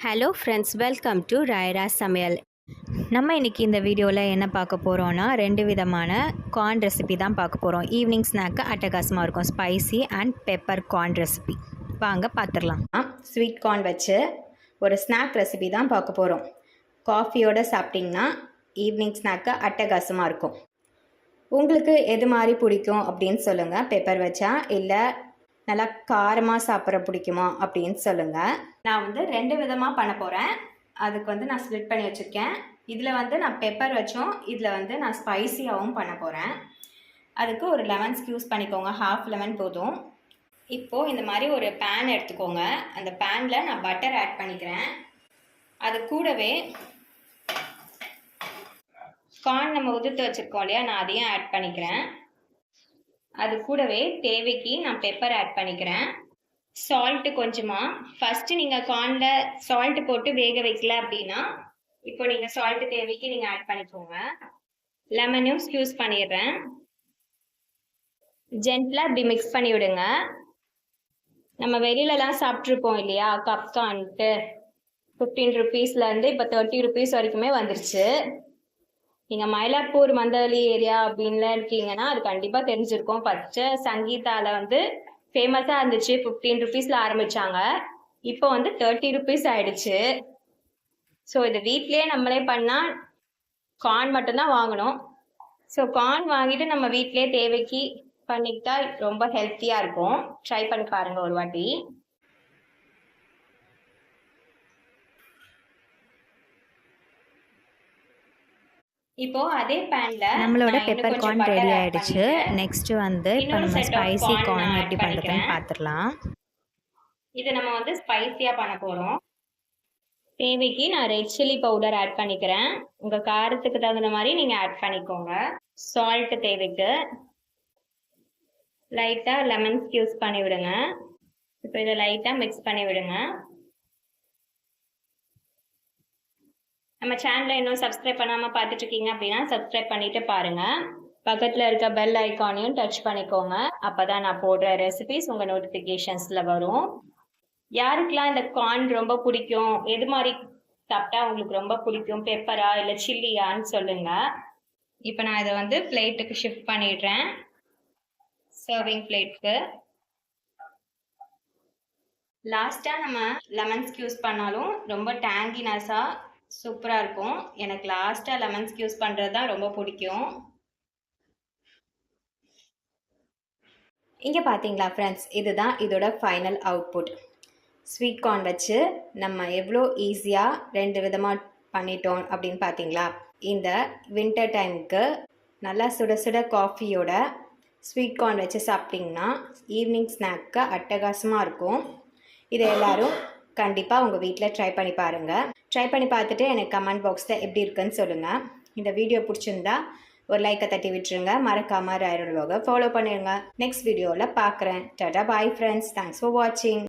Hello friends welcome to Rayara சமையல் நம்ம இன்றைக்கி இந்த வீடியோவில் என்ன பார்க்க போகிறோன்னா ரெண்டு விதமான கார்ன் ரெசிபி தான் பார்க்க போகிறோம் ஈவினிங் ஸ்நாக்கு அட்டகாசமாக இருக்கும். Spicy and pepper corn recipe வாங்க பார்த்துடலாம் ஸ்வீட் கார்ன் வச்சு ஒரு ஸ்நாக் ரெசிபி தான் பார்க்க போகிறோம் காஃபியோடு சாப்பிட்டிங்கன்னா ஈவினிங் ஸ்நாக்கு அட்டகாசமாக இருக்கும். உங்களுக்கு எது மாதிரி பிடிக்கும் அப்படின்னு சொல்லுங்கள் பெப்பர் வச்சா இல்லை நல்லா காரமாக சாப்பிட்ற பிடிக்குமா அப்படின்னு சொல்லுங்கள் நான் வந்து ரெண்டு விதமாக பண்ண போகிறேன் அதுக்கு வந்து நான் ஸ்ப்ளிட் பண்ணி வச்சுருக்கேன். இதில் வந்து நான் பெப்பர் வச்சும் இதில் வந்து நான் ஸ்பைசியாகவும் பண்ண போகிறேன் அதுக்கு ஒரு லெமன் ஸ்க்யூஸ் பண்ணிக்கோங்க. ஹாஃப் லெமன் போதும். இப்போது இந்த மாதிரி ஒரு பேன் எடுத்துக்கோங்க. அந்த பேனில் நான் பட்டர் ஆட் பண்ணிக்கிறேன். அது கூடவே கார்ன் நம்ம உதிர்த்து வச்சுருக்கோம் இல்லையா நான் அதையும் ஆட் பண்ணிக்கிறேன். அது கூடவே தேவைக்கு நான் பெப்பர் ஆட் பண்ணிக்கிறேன். சால்ட்டு கொஞ்சமாக ஃபஸ்ட்டு நீங்கள் கார்னில் சால்ட்டு போட்டு வேக வைக்கல அப்படின்னா இப்போ நீங்கள் சால்ட்டு தேவைக்கு நீங்கள் ஆட் பண்ணிக்கோங்க. லெமனும் ஸ்க்யூஸ் பண்ணிடுறேன். ஜென்டிலாக இப்படி மிக்ஸ் பண்ணி விடுங்க நம்ம வெளியிலலாம் சாப்பிட்ருப்போம் இல்லையா? கப்கான்ட்டு ஃபிஃப்டீன் ருபீஸ்லேருந்து இப்போ தேர்ட்டி ருபீஸ் வரைக்குமே வந்துருச்சு. நீங்கள் மயிலாப்பூர் மந்தவெளி ஏரியா அப்படின்லாம் இருக்கீங்கன்னா அது கண்டிப்பாக தெரிஞ்சிருக்கும். பச்சை சங்கீதாவில் வந்து ஃபேமஸாக இருந்துச்சு. ஃபிஃப்டீன் ருபீஸ்ல ஆரம்பிச்சாங்க. இப்போ வந்து தேர்ட்டி ருபீஸ் ஆயிடுச்சு. ஸோ இது வீட்லயே நம்மளே பண்ணால் கார்ன் மட்டும்தான் வாங்கணும். ஸோ கார்ன் வாங்கிட்டு நம்ம வீட்லயே தேவைக்கு பண்ணிக்கிட்டா ரொம்ப ஹெல்த்தியாக இருக்கும். ட்ரை பண்ணி பாருங்கள் ஒரு வாட்டி. இப்போ அதே பேன்ல நம்மளோட பெப்பர் கார்ன் ரெடி ஆயிடுச்சு நெக்ஸ்ட் வந்து இப்போ நம்ம ஸ்பைசி கார்ன் எப்படி பண்ணுறதுன்னு பார்த்துடலாம் இது நம்ம வந்து ஸ்பைசியாக பண்ண போகிறோம் தேவைக்கு நான் ரெட் சில்லி பவுடர் ஆட் பண்ணிக்கிறேன். உங்கள் காரத்துக்கு தகுந்த மாதிரி நீங்கள் ஆட் பண்ணிக்கோங்க. சால்ட் தேவைக்கு. லைட்டாக லெமன் ஸ்கியூஸ் பண்ணி விடுங்க இப்போ இதை லைட்டாக மிக்ஸ் பண்ணி விடுங்க நம்ம சேனலை இன்னும் சப்ஸ்கிரைப் பண்ணாமல் பார்த்துட்டு இருக்கீங்க அப்படின்னா சப்ஸ்கிரைப் பண்ணிட்டு பாருங்க. பக்கத்தில் இருக்க பெல் ஐக்கானையும் டச் பண்ணிக்கோங்க. அப்போ தான் நான் போடுற ரெசிபிஸ் உங்கள் நோட்டிஃபிகேஷன்ஸில் வரும். யாருக்கெல்லாம் இந்த கார்ன் ரொம்ப பிடிக்கும்? எது மாதிரி சாப்பிட்டா உங்களுக்கு ரொம்ப பிடிக்கும்? பெப்பரா இல்லை சில்லியான்னு சொல்லுங்க. இப்போ நான் இதை வந்து பிளேட்டுக்கு ஷிஃப்ட் பண்ணிடுறேன். சர்விங் பிளேட்க்கு லாஸ்ட்டாக நம்ம லெமன்ஸ்க்கு யூஸ் பண்ணாலும் ரொம்ப டேங்கினஸாக சூப்பராக இருக்கும். எனக்கு லாஸ்ட்டாக லெமன்ஸ்க்கு யூஸ் பண்ணுறது தான் ரொம்ப பிடிக்கும். இங்கே பார்த்தீங்களா ஃப்ரெண்ட்ஸ் இதுதான் இதோட ஃபைனல் அவுட்புட் ஸ்வீட் கார்ன் வச்சு நம்ம எவ்வளோ ஈஸியாக ரெண்டு விதமாக பண்ணிட்டோம் அப்படின்னு பார்த்தீங்களா இந்த வின்டர் டைமுக்கு நல்லா சுட சுட காஃபியோட ஸ்வீட் கார்ன் வச்சு சாப்பிட்டிங்கன்னா ஈவினிங் ஸ்நாக்கு அட்டகாசமாக இருக்கும். இதை எல்லோரும் கண்டிப்பாக உங்கள் வீட்டில் ட்ரை பண்ணி பாருங்கள் ட்ரை பண்ணி பார்த்துட்டு எனக்கு கமெண்ட் பாக்ஸில் எப்படி இருக்குன்னு சொல்லுங்கள் இந்த வீடியோ பிடிச்சிருந்தா ஒரு லைக்கை தட்டி விட்டுருங்க. மறக்காமல் ராயரோட ஃபாலோ பண்ணிடுங்க நெக்ஸ்ட் வீடியோவில் பார்க்குறேன் tata bye friends thanks for வாட்சிங்